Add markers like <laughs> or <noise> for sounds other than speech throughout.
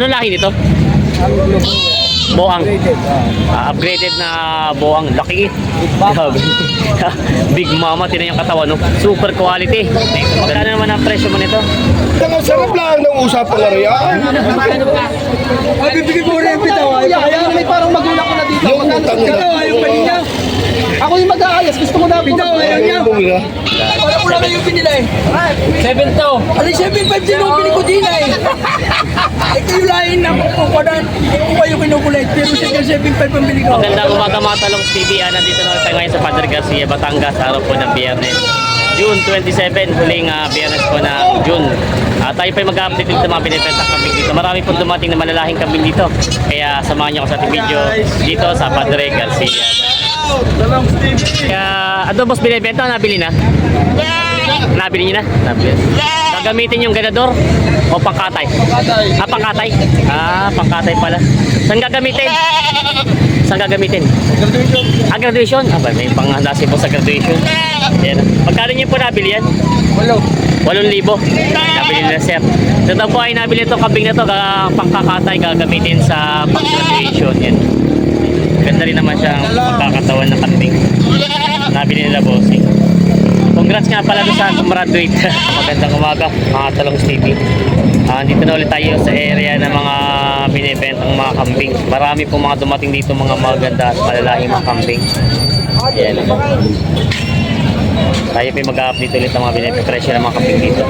Ano lahi nito? Boang. Ah, upgraded na boang. Laki. <laughs> Big mama, tinan yung katawan, no? Super quality. Magkano naman ang presyo mo nito? Ang sarap lang ng usapan na rin. Ay, bibigyan ko rin yung bitaw. Ay, kaya may parang magulang ko na dito. Yung Magkano utang nila. bitaw? Ayaw pa. Ako yung mag-aayos. Gusto ko na bitaw. Ayaw niya. Wala ko lang yung pinila eh. Seven to. Alay, seven five din yung pinikudina eh. Ay, kayo lain na kung. Hindi ko kayo kinukulit. Pero siya seven five ang bili ko. Magandang umaga mga talong TV. Ah, nandito na tayo ngayon sa Padre Garcia, Batangas, araw po ng biyernes. June 27, huling ah, biyernes po ng June. Ah, tayo pa mag-update dito sa mga binibenta kambing dito. Marami po dumating na malalahing kambing dito. Kaya samahan niyo ako sa ating video dito sa Padre Garcia. Kaya, ano boss binibenta? Nabili na? Nabili niyo na? Nabili. Gagamitin yung ganador o pangkatay? Ah, pangkatay? Ah, pangkatay pala. Saan gagamitin? Saan gagamitin? Ah, graduation? Ah, ba, may panghanda si boss sa graduation. Yan. Magkano niyo po nabili yan? Walo. 8,000. Nabili na sir. Ito daw po ay nabili itong kambing na to ga- pangkakatay gagamitin sa pang-graduation. Yan. Rin naman siyang pagkakatawan ng kambing. Nabili nila bossing. Congrats nga pala sa graduate. <laughs> Magandang umaga, mga talong TV. Ah, dito na ulit tayo sa area ng mga binibentang mga kambing. Marami pong mga dumating dito mga maganda at malalahing mga kambing. Yan. Tayo pa mag-update ulit ng mga binibentang presyo ng mga kambing dito.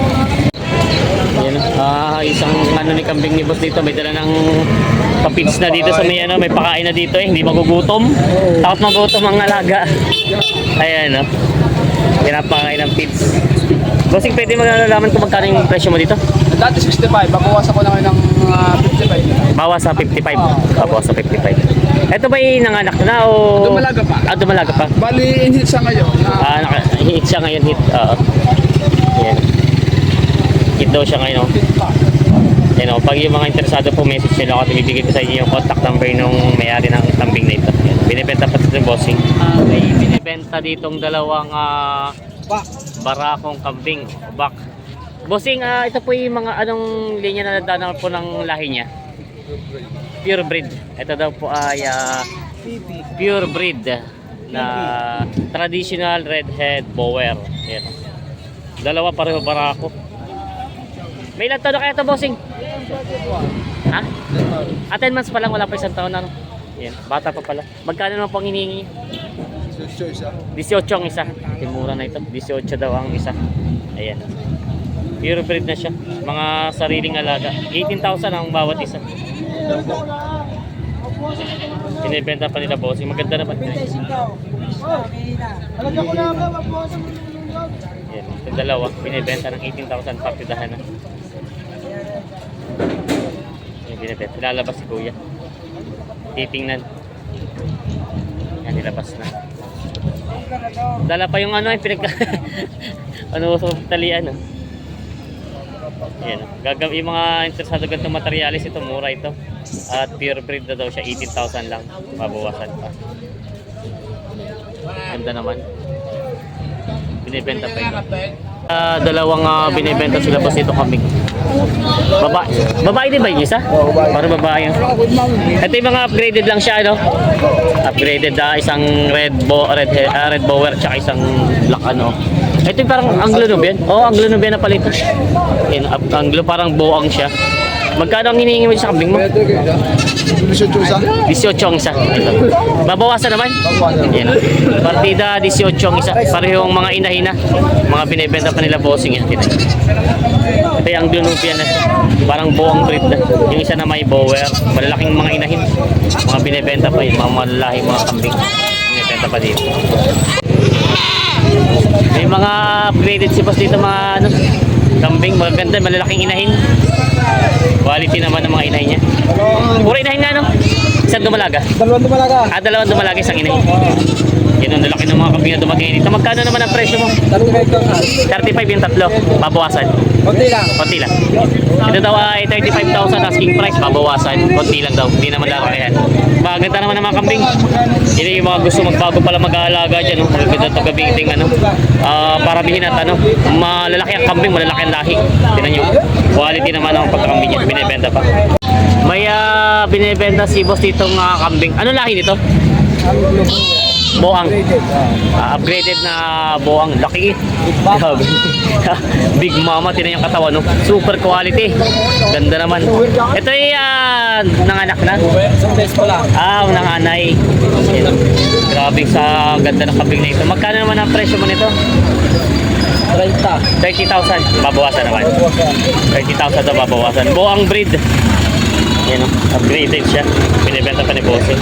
Ah, isang ano ni kambing ni boss dito, may dala ng kapits na dito sa may ano, may pakain na dito eh, hindi magugutom. Takot magutom ang alaga. Ayan, no. Pinapakain ng pits. Bossing, pwede malalaman kung magkano yung presyo mo dito? Dati 65. Babawasan ko na ngayon ng ah, 55. Bawas sa 55. Bawas sa 55. Ito ba yung nanganak na o... Dumalaga pa. Ah, dumalaga pa. Bali, inhit siya ngayon. Na, Ah, naka, hit siya ngayon, hit. Oo. Yan. Hit daw siya ngayon. Oh. Yan o, pag yung mga interesado po, message lang ako. Bibigay ko sa inyo yung contact number nung may-ari ng kambing na ito. Yan. Binibenta pa sa bossing. Ah, may binibenta ditong dalawang ah, pa. barakong kambing. Bak. Bossing, ah, ito po yung mga anong linya na nadana po ng lahi niya. Pure breed. Ito daw po ay ah, pure breed na traditional redhead bower. Yan. Dalawa pareho barako. May ilang taon na kaya ito, bossing? Ha? Ah, 10 months pa lang, wala pa isang taon na. No? Yan, bata pa pala. Magkano naman po ang hinihingi? 18 ang isa. Timura na ito. 18 daw ang isa. Ayan. Pure breed na siya. Mga sariling alaga. 18,000 ang bawat isa. Binibenta pa nila bossing. Maganda naman. Talaga ko na yung Yan. Yung dalawa. Binibenta ng 18,000 papidahan na. Yan binibenta. Lalabas si kuya. Titingnan. Yan nilabas na. Dala pa yung ano yung pinag... <laughs> ano sa talian. Oh. Yan. Gagam yung mga interesado ganitong materialis ito mura ito. At pure breed na daw siya 18,000 lang. Mabawasan pa. Ganda naman. Binibenta pa ito. Ah, dalawang ah, binibenta sila pa dito kami. Babae. Babae din ba yung isa? Para babae. yun. Ito yung mga upgraded lang siya, no? Upgraded na isang red bo red ah, red bower tsaka isang black ano. Ito yung parang Anglo Nubian. Oh, Anglo Nubian na pala ito. Yan, Anglo parang boang siya. Magkano ang hinihingi mo sa kambing mo? 18 ang isa. Ito. Babawasan naman? Yan. Partida 18 ang isa. Parehong mga inahina. Mga binibenta pa nila bossing yan. Ito Ito yung Anglo-Nubian na. Parang buong breed na. Yung isa na may bower. Malalaking mga inahin. Mga binibenta pa yun. Mga malalaking mga kambing. Binibenta pa dito. May mga upgraded si boss dito mga ano, kambing. Magaganda, malalaking inahin. Quality naman ng mga inahin niya. Puro inahin nga no? Isang dumalaga. Dalawang dumalaga. Ah, dalawang dumalaga isang inahin. Yan ang lalaki ng mga kambing na dumating dito. Magkano naman ang presyo mo? Dalawang hektar ka. 35 yung tatlo. Babawasan. Kunti lang. Konti lang. Ito daw ay 35,000 asking price. Babawasan. Konti lang daw. Hindi naman lalakihan. Maganda naman ng mga kambing. Hindi yung mga gusto magbago pala mag-aalaga dyan. No? Maganda ito gabiting ano. Ah, para bihin at ano. Malalaki ang kambing, malalaki ang lahi. Tinan nyo. Quality naman ang pagkakambing niya. Binibenta pa. May ah, binibenta si boss ditong ah, kambing. Ano lahi nito? Boang. Ah, upgraded na boang. Laki. Grabe. <laughs> Big mama, tinan yung katawan. No? Super quality. Ganda naman. Ito ay ah, nanganak na. Ah, nanganay. Grabe sa ganda ng kambing na ito. Magkano naman ang presyo mo nito? 30. 30,000. Babawasan naman. 30,000 to babawasan. Boang breed. Yan o. Upgraded siya. Binibenta pa ni Bossing.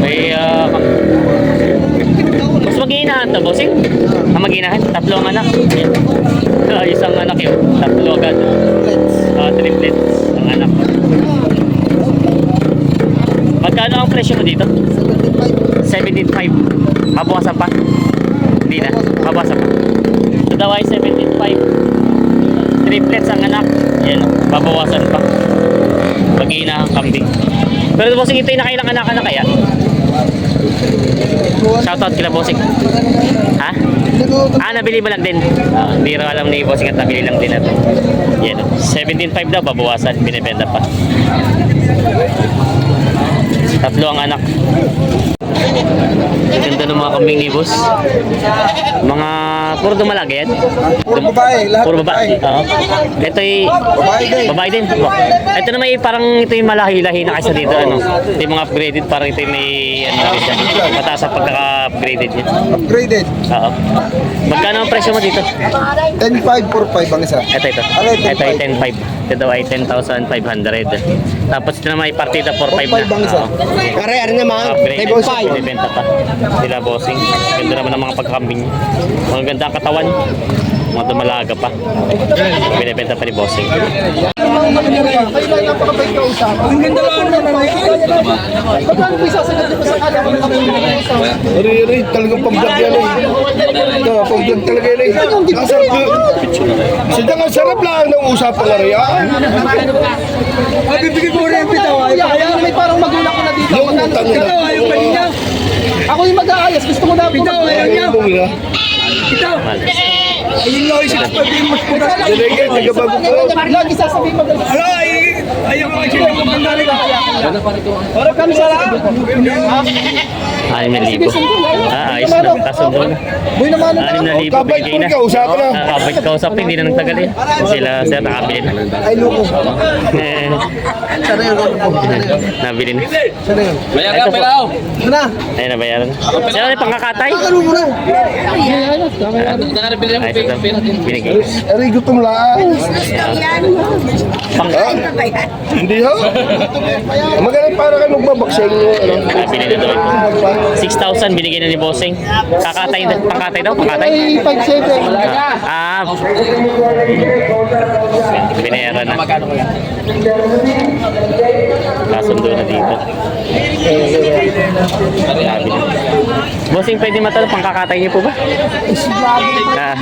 May ah, mas mag-iinahan to, Bossing. Ang mag-iinahan. Tatlo ang anak. Yan. Ah, isang anak yun. Tatlo agad. Ah, triplets. Ang anak. Magkano ang presyo mo dito? 17.5. Mabawasan pa? Hindi na. Mabawasan pa. Ito daw ay 17.5. Triplets ang anak. Yan. Babawasan pa. Pag-iina ang kambing. Pero bossing ito yung nakailang anak na kaya? Shoutout kila bossing. Ha? Ah, nabili mo lang din. Ah, Hindi rin alam ni bossing at nabili lang din natin. Yan. 17.5 daw, babawasan. Binibenta pa. Tatlo ang anak. Ang ganda ng mga kambing ni boss. Mga puro dumalag yan. Puro babae, lahat Puro babae. Oo. Ito ay Babae din. babae din. Ito naman ay parang ito yung malahi-lahi na kaysa dito ano. Ito yung mga upgraded parang ito yung may ano na rin siya. Mataas sa pagkaka-upgraded niya. Upgraded. Oo. Magkano ang presyo mo dito? 10.5 for 5 ang isa. Ito ito. Ito ay 10.5. Ito daw ay 10,500. Tapos ito naman ay partida 4.5 na. bang isa? Oo. Pare, ano naman? Upgraded. Binibenta pa. Sila bossing. Ganda naman ng mga pagkakambing niya. Mga ganda ang katawan. Mga dumalaga pa. Binibenta pa ni bossing. Ang ganda lang naman. Ari, ari, talagang pang-vlog yan eh. Ito, pang-vlog talaga yan eh. Ang sarap yun. Sadyang ang sarap lang ng usapan na rin. Ah, bibigyan ko rin yung pitaw. Ay, kaya may parang magulang ko na dito. yung utang nila. Pitaw, ayaw pa niya. Ako yung mag-aayos. Gusto ko na pitaw, ayaw niya. Pitaw. Ayun nga, yung 6.5 yung mas pura. Direge, taga-bago ko. Lagi sasabihin mo. Ala, ay, ayaw ko kasi yung magandang kaya. Para kami sa lahat. Anim na libo. Ah, ayos na. Kasundo na. Boy naman. Anim na libo Kabait binigay na. ka, usapan na. Ah, kabait ka usap, hindi na nagtagal eh. Sila, sir, nakabili na. Ay, loko. Eh, Sana yun. Nabili na. Sana yun. Bayar ka pala oh. Sana. Ayun, nabayaran. Sino na pangkakatay? Ano mo na? Ayos ito. Binigay. Ari, gutom lang. Pang, Hindi ho. Magaling para kayo magbabaksay. Ano? nabili na doon. 6,000 binigay na ni Bossing. Kakatay, pangkatay daw, pangkatay. Ay, 5-7. Ah, binayaran na. Kasundo na dito. Sabi na. Bossing, pwede matanong, pangkakatay niyo po ba? Ah,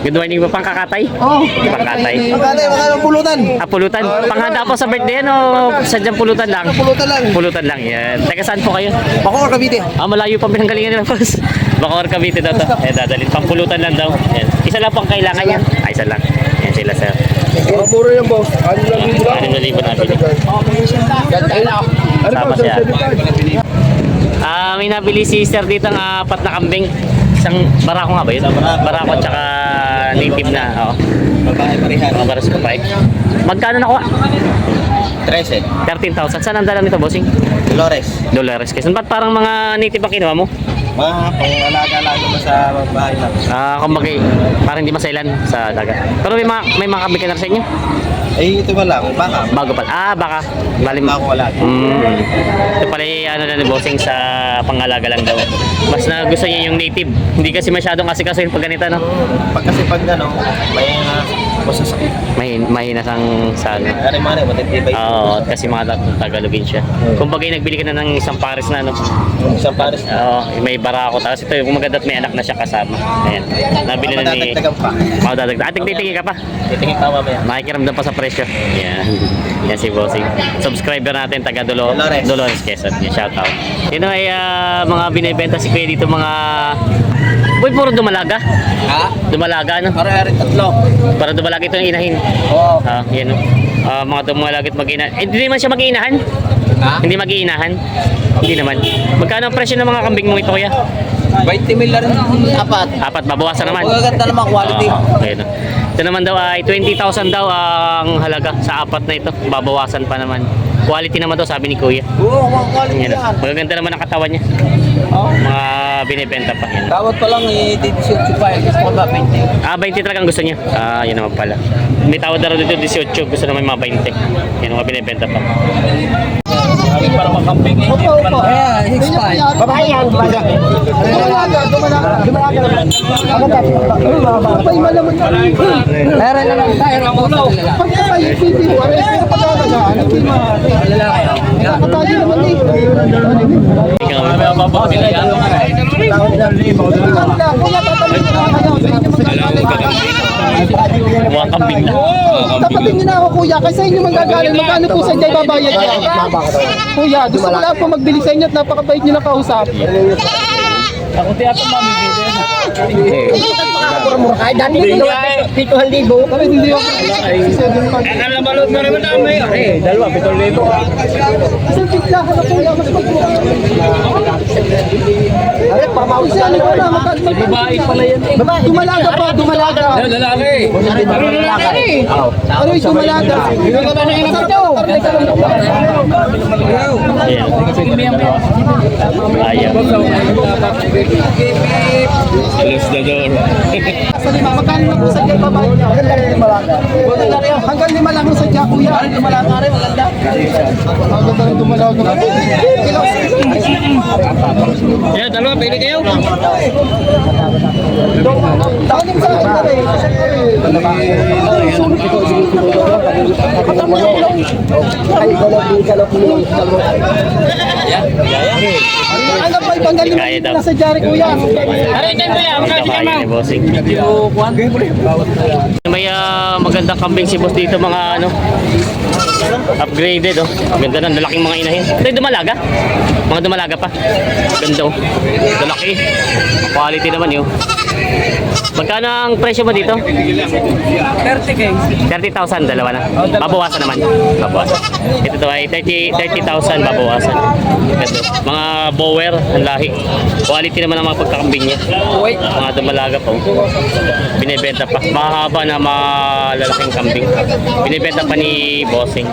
good morning po, pangkakatay? Oh. Pangkatay. Magkano, magkano pulutan? Ah, pulutan. Panghanda po sa birthday, ano? Sadyang pulutan lang? Pulutan lang. Pulutan lang, yan. Taga saan po kayo? Bako Cavite. Ah, malayo pa pinanggalingan nila, boss. <laughs> Baka Cavite daw to. Eh, dadalhin. Pampulutan lang daw. Yan. Isa lang po ang kailangan niya. Ah, isa lang. Yan sila, sir. Oh, mura yan, boss. Ano lang yung lang? Anim na libo na bili. Ano Sama ba, siya. 75? Ah, may nabili si sir dito ng apat na kambing. Isang barako nga ba yun? Barako at saka native na. Oo. Babae parihan. Mga baras pa Magkano nakuha? 13. 13,000. Saan ang dala nito, bossing? Dolores. Dolores. Quezon. Ba't parang mga native ang kinuha mo? Mga pang-alaga-alaga mo sa bahay lang. Ah, kumbaga, parang hindi masailan sa dagat. Pero may mga, may mga kambing ka na sa inyo? Eh, ito ba lang? Baka. Bago pa. Ah, baka. Bali Baka wala. Mm. Ito pala yung ano na ni Bossing sa pangalaga lang daw. Mas na gusto niya yung native. Hindi kasi masyadong kasi kasi pag ganito, no? Pag kasi pag ano, may uh, masasakit. Mahin, mahina sang sa ano. Ari mani, matitibay. Oo, kasi mga tag- Tagalogin siya. Kung bagay nagbili ka na ng isang pares na, no? Isang pares. Oo, may barako. Tapos ito, yung maganda at may anak na siya kasama. Ayan. Nabili na ni... Madadagdagan pa. Oo, dadagdag. Ah, tigtitingin ka pa. Titingin pa mamaya. Makikiramdam pa sa presyo. Yan. <laughs> Yan si Bossing. Subscriber natin, taga Dolo Dolores. Dolores Quezon. Yan, shout out. Yun ay ah, mga binibenta si Kuya dito mga... Boy, puro dumalaga. Ha? Dumalaga, no? Ari-ari tatlo. Para dumalaga ito yung inahin. Oo. Ah, yan, no? Ah, mga dumalagit mag-ina. Eh, hindi naman siya mag-iinahan? Ha? Hindi mag-iinahan? Hindi naman. Magkano ang presyo ng mga kambing mo ito kuya? 20 mil na rin. Apat. Apat, babawasan naman. Magaganda naman quality. Ah, na. Ito naman daw ay 20,000 daw ang halaga sa apat na ito. Babawasan pa naman. Quality naman daw sabi ni Kuya. Oo, quality yan. Magaganda naman ang katawan niya. Oh. Mga binibenta pa. Yan. Tawad pa lang i-18 pa. Gusto ko ba 20? Ah, 20 talagang gusto niya. Ah, yun naman pala. May tawad na rin dito 18. Gusto naman mga 20. Yan ang mga binibenta pa. Para makamping eh. Opo, opo. Ayan, 6'5". Babae yan. Dumalaga, dumalaga. Dumalaga naman. Kapay malaman na. Meron na lang tayo ng ulo. Pag kapay, hindi mo. Ano yung pagkalagaan? Hindi mo. Nakatayo naman eh. Ikaw. Kung natatanong ko na kayo, mga kambing na. Tapatin niyo na ako kuya, kasi inyo magagaling. Magkano po sa inyo babayad niya? Kuya, gusto ko lang po magbili sa inyo at napakabait niyo na kausap. Ako tiyato mamibili. Ay, dati ko pituhan libo. Kami hindi ako. Ang labalot na naman namin. Eh, dalawa, 7,000. Kasi bigla ka na kuya, mas magmura. Ay, pamawis na lang na. Babae pala yan eh. Babae, dumalaga po, dumalaga. Lalaki. Ano yung dumalaga? Ayan. Ayaw. Alas na door. Sa lima, magkano na po sa dyan babae niya? Hanggang lima lang sa dyan, kuya. Dumalaga rin, maganda. Maganda rin dumalaga. Kilos. Yan, dalawa, pili kayo. Ano pa ibang galing Kaya daw. na sa Jari kuya? Ko yan, kwan. May ah, magandang kambing si boss dito mga ano upgraded oh. Ganda ng lalaking mga inahin. Ito dumalaga. Mga dumalaga pa. Ganda oh. Lalaki. Quality naman yun. Magkano ang presyo mo dito? 30 kayo. 30,000 dalawa na. Babawasan naman. Babawasan. Ito to ay 30 30,000 babawasan. Ito. Mga bower ang lahi. Quality naman ang mga pagkakambing niya. Mga dumalaga pa. oh. Binibenta pa. Mahaba na malalaking kambing. Binibenta pa ni Bossing.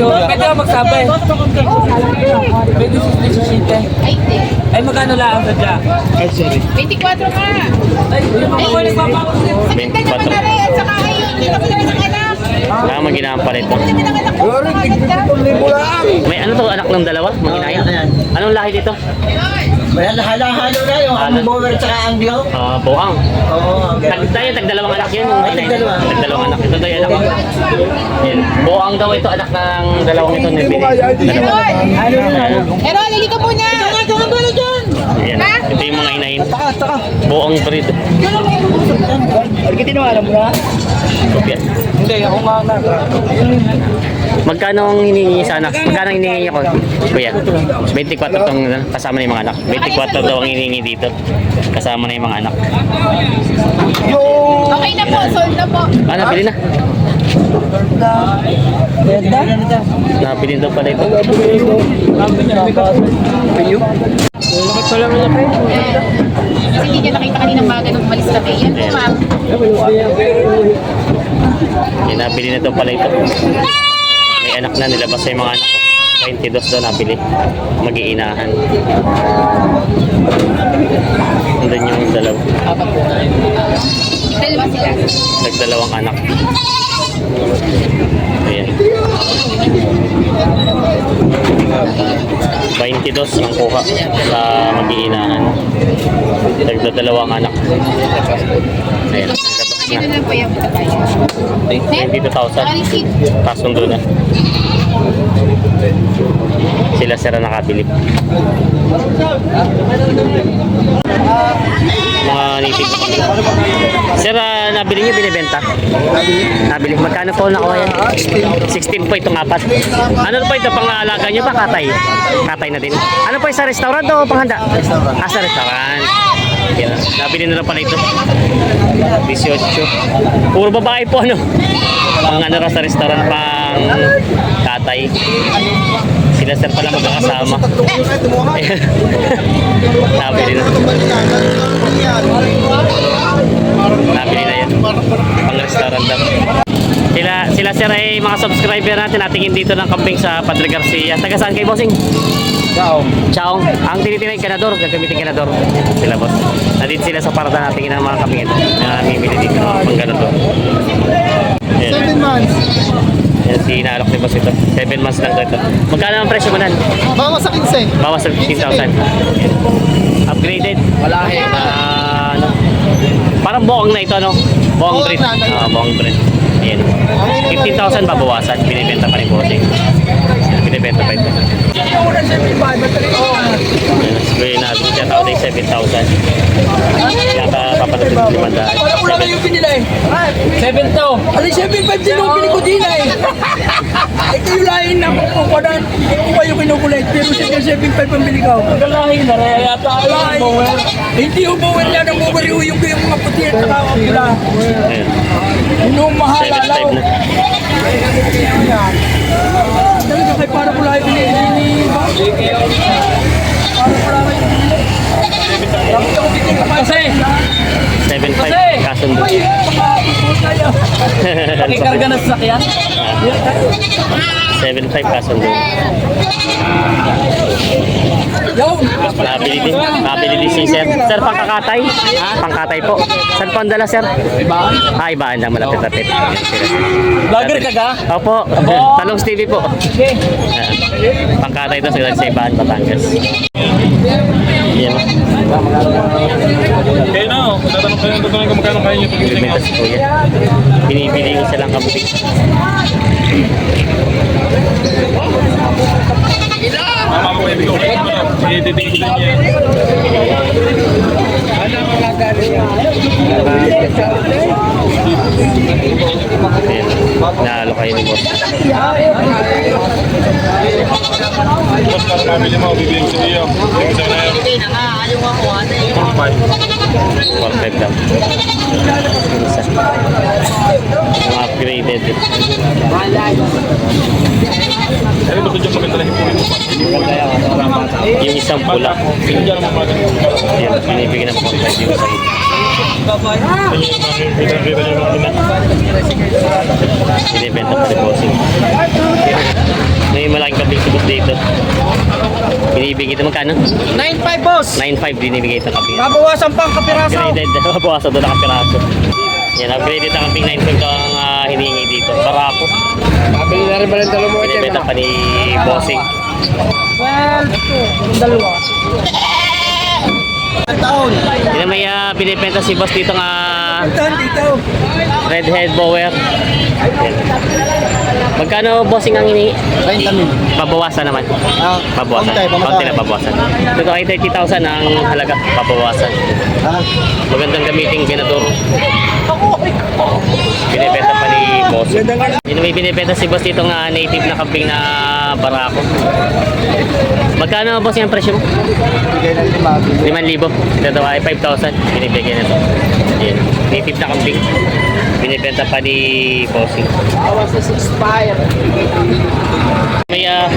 Pwede ka magsabi. Pwede sa sisite. Ay, magkano lang sa dyan? 24 nga. Ay, yung mga wala papakot. Sa ganda naman na rin. At saka kayo, hindi kami naman ng anak. Maginahan pa rin to. Hindi naman anak ko. May ano to anak ng dalawa? Manginaya? Anong lahi dito? Halo-halo na yung Halo. ang bower at saka ang diyo. Ah, buang. Oo, Tag tayo, tagdalawang anak yun. yung inay. tagdalawa. Tagdalawang anak. Ito tayo anak. Yan. Buang daw ito, anak ng dalawang ito. ni Bini. Dalawa. Pero lili ka muna. Ito nga ba na dyan? Yan. Ito yung mga inahin. Buang breed. Arkitin mo, alam mo na? Kopya. Hindi, ako nga na. Magkano ang hinihingi sa anak? Magkano ang hinihingi ko? Kuya, 24 tong kasama na yung mga anak. 24 daw ang hinihingi dito. Kasama na yung mga anak. Okay na po. Sold na po. Ah, nabili na. Nabili daw pala ito. Kasi hindi niya nakita kaninang baga nung umalis kami. Yan po ma'am. Yan, nabili na daw pala ito. May anak na, nilabas sa yung mga anak ko. 22 daw nabili. Mag-iinahan. Andun yung dalaw. Nagdalawang anak. Ayan. 22 ang kuha sa mag-iinahan. Nagdadalawang anak. Ayan. Sino na. na po yung tayo? 22,000. Naka-receive. Kasundo na. Sila sila nakabili. Mga native. Sir, ah, nabili niyo binibenta? Nabili. Magkano po nakuha yan? 16 po itong apat. Ano po ito? Pang-aalaga niyo pa? Katay? Katay na din. Ano po sa restaurant o panghanda? Ah, sa restaurant. Yan. Nabili na lang pala ito. 18. Puro babae po ano. Pang ano sa restaurant pang katay. Sila sir pala magkakasama. <laughs> Nabili na. Nabili na yan. Pang restaurant daw. Sila, sila sir ay mga subscriber natin natingin dito ng kambing sa Padre Garcia. Taga saan kay bossing? Ciao. Chaong. Ang tinitinay kanador, gagamitin kanador. Sila boss. Nandito sila sa parada natingin ng mga kambing ito. Na mimili dito ng pang ganador. Seven months. Yan si inaalok ni boss ito. 7 months lang ito. Magkano ang presyo mo nan? Bawas sa 15. Bawas sa 15,000. Upgraded. Wala eh. ano, parang buong na ito, no? Buong Buong breed. ano? Ah, buong breed. Ayan. 15,000 babawasan. Binibenta pa po kasi. Binibenta pa ito. Ako na 75, battery ko. Ayan. Siguro natin siya tao tayo 7,000. Yata papanood ng 500. Para ko lang yung binili. 7 to. Alin 7.5 din yung binili ko din eh. Ay kayo lahin na kukunan. Kung kayo kinukulit. Pero siya 7.5 ang bili ko. Lahin na rin. Yata lahin. Hindi yung bawal yan. Ang bawal yung yung yung mga puti at saka ang pula. Ayan. Yung mahal 7,500 alaw. na. Kay para ko lahin binili ni Para lang yung binili. Kasi, 7,500 kasundo. Pakikarga na sa sakyan? 7,500 kasundo. Yun. Nabili din. Nabili din si Sir. Sir, pangkakatay? Pangkatay po. Saan po ang dala, Sir? Ibaan. Ah, ibaan lang. Malapit-lapit. Vlogger ka ga? Opo. Talong TV po. Pangkatay sa sa ibaan, Batangas. Yan. Tatanong kung magkano kaya niyo pag hindi Bibenta si Kuya. Binibili ko silang kampik. Mama mo, ibig ko, ko din niya. Ayan. Nalo kayo ni Boss. Tapos para nabili mo, bibigyan sa iyo. Ibig sa na yun. 4-5 lang. Isa. Upgraded. Ano ito dyan maganda na hipulin mo? Yung isang pula. Ayan, binibigyan ng 4-5 yung side. Niyo. Binibenta pa si Bossing. May malaking kabing subot dito. Binibigay ito magkano? 9.5 boss. 9.5 binibigay ito kabing. Nabawasan pang kapiraso. Upgraded. <laughs> Bawasan doon ang piraso. Yan, upgraded ang kabing 9.5 ito ang ah, hinihingi dito. Barako. Mabili na rin ba ng dalawang Binibenta pa ni Bossing. Well, dalawa. taon. Yan may uh, binibenta si Boss dito nga Ito, dito. redhead bower. Yan. Magkano bossing ang hinihingi? 30 mil. Pabawasan naman. Ah, Pabawasan. konti, na pabawasan. Ito ay 30,000 ang halaga. Pabawasan. Ah, Magandang gamitin ganador. Binibenta pa ni Boss. Yun may binibenta si Boss dito nga native na kambing na barako. Magkano boss yung presyo mo? bigay na rin 5 5,000. Ito daw ay 5,000. Binibigyan na ito. Yan. Native na kambing. Binibenta pa ni Bossing. Awas na 6.5. May, ah,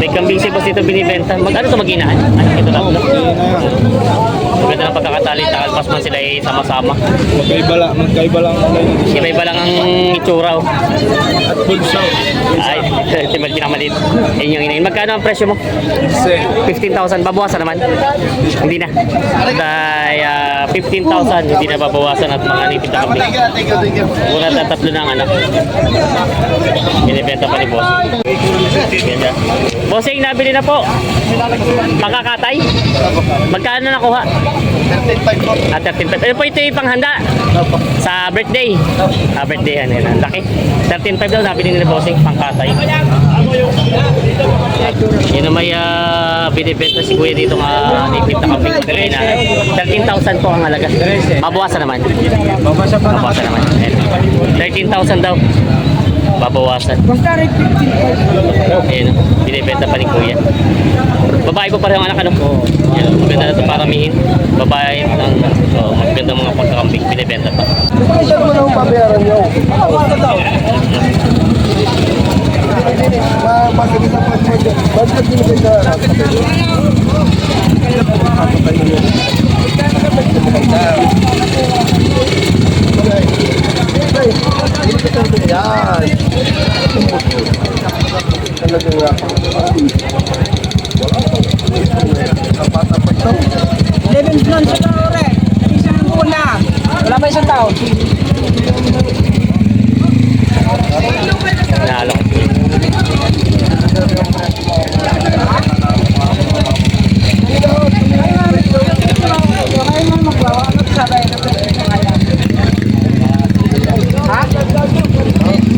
may kambing si Boss dito binibenta. Mag ano ito mag-inaan? Ay, ito lang. Maganda ng pagkakatali. Takalpas man sila ay sama-sama. Magkaiba lang, magkaiba lang. Iba-iba lang ang itsura. oh. At bulsa. Ay, <laughs> ito yung pinakamalit. Ayun yung inayin. Magkano ang presyo mo? 15,000. Babawasan naman? Hindi na. Dahil ah, 15,000. Hindi na babawasan at mga native na you. Una na tatlo na ang anak. Binibenta pa ni Boss. Siya. Bossing, nabili na po. Pangkakatay? Magkano nakuha? 35 po. Ah, 13 pesos. Ano po ito yung panghanda? Sa birthday? Ah, birthday yan. yan. Ang laki. 13.5 daw nabili nila bossing pangkatay. Yun na may ah, binibenta si kuya dito na kambing. Pero na, 13,000 po ang halaga. Mabawasan naman. Babawasan naman. Ayan. 13,000 daw. Babawasan. Magkano 15? Ayun, binibenta pa ni kuya. Babae ko pareho ang anak ano? Yan, maganda na ito paramihin. Babae ng so, maganda mga pagkakambing binibenta pa. Siya naman ang pabayaran niyo. Yan. Talaga nga. Kapatapag to. 11 months sa tao rin. Isang buwan. Wala pa isang taon. Nalo.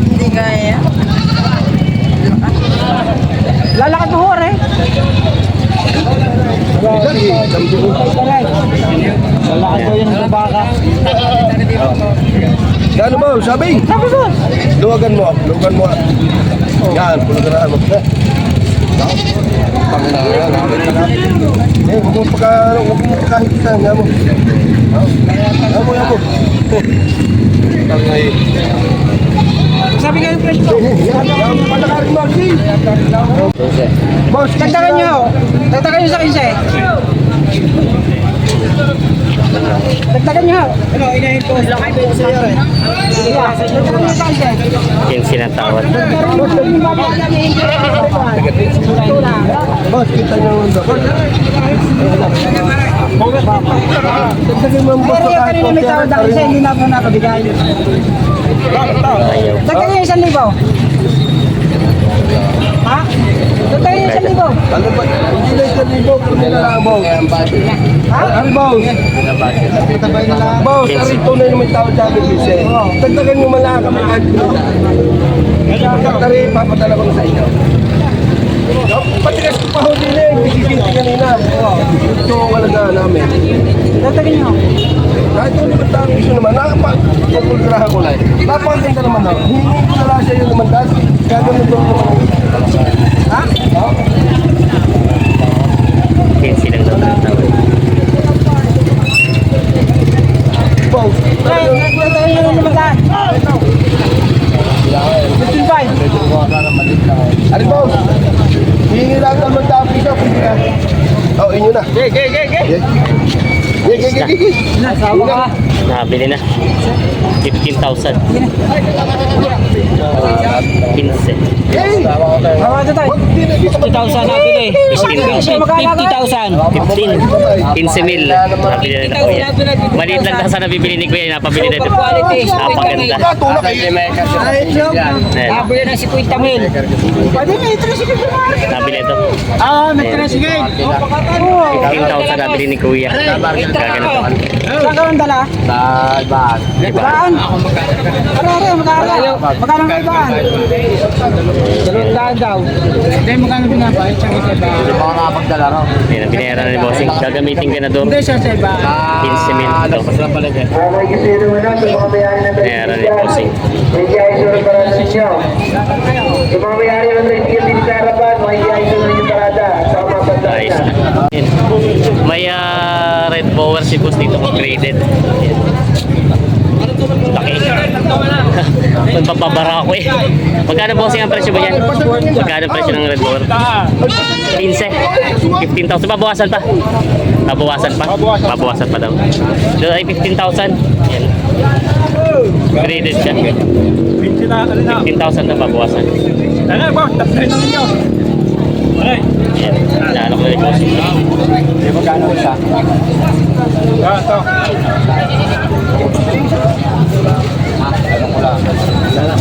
Hindi kaya. Lalakad mo hore. Lalakad mo yun ng baka. Ano ba? Sabi? Sabi ko. Luwagan mo. Luwagan mo. Yan. Pulugan mo. Eh, huwag mo pagka, huwag mo kahit isa, nga mo. Nga mo, nga mo. Tangay. Sabi nga yung friend ko. Yan, palakarin mo, Archie. Boss, Tagtagan nyo. Tagtagan nyo sa 15. Tagtagan nyo. Ano, inahin ko. Lakay ko sa iyo nyo 15. Yung sinatawad. Boss, kita dapat. Dagdagan mo ang boss Pero sa yung kahit kanina may konti, tawad hindi na. Ayaw. Tagtagan nyo isang libo. Ha? Tagtagan nyo isang libo. Ano ba? Hindi na isa libo, kung nilalabaw. Ha? Ano boss? Boss, arin tunay na may tawad sa akin, Bise. Dagdagan nyo man lang kami kahit Pagkakari, papadala ko na sa inyo. Patigas ko pa ho din eh, bisiginti kanina. Ito ang alaga namin. Tagtagan nyo. Kahit kung naman tayo gusto naman, nakapag-pagpulgrahan ko lang. Napakaganda naman ako. Hindi ko nala siya yung naman dahil gagawin ko Ha? Yung silang daw tinatawad. Boss, Ay, tagtagan nyo naman saan. 15.5. Ari boss, hihingi lang ng magtapi ka, pwede ka. Oh, inyo na. Ge, ge, ge, ge. Ge, ge, ge, ge, ge. Nasawa ka. Nabili na. 15,000. 15. Hey! Bawa ito tayo. Wag din na dito. 50,000 nabili. 50,000. 15. 15 mil. Na na kuya. Maliit lang sana nabibili ni kuya. Napabili na ito. Napaganda. Ah. Nabili ng 50 mil. Pwede na ito na si Nabili ito. Ah, may tricycle. 15,000 nabili ni kuya. Gaganito. Saan ka dala? Diba? Baan? Ano rin, magkano? Magkano kayo baan? Dalawang daan daw. Hindi, magkano binabay? Tsaka isa ba? Ayan, binayaran na ni Bossing. Gagamitin ka na doon. Hindi siya sa iba. 15 mil ito. Binayaran ni Bossing. Yung mga mayari ng tricycle din sa harapan, mahihiyain sa yung parada. Sa mga banda. Ayos na. Ayan. May bower si boss dito upgraded. Laki. <laughs> Magpapabara ako eh. Magkano bossing ang presyo ba yan? Magkano presyo ng red bower? 15. 15,000. Babawasan pa. Babawasan pa. Babawasan pa daw. Doon ay 15,000. Yan. Upgraded siya. 15,000 na babawasan. Ano, boss? Tapos na ninyo. Aray. Yan. Naalok na hindi mo gano'n isa. Ah, ito. Ah, ano ko lang. Dala.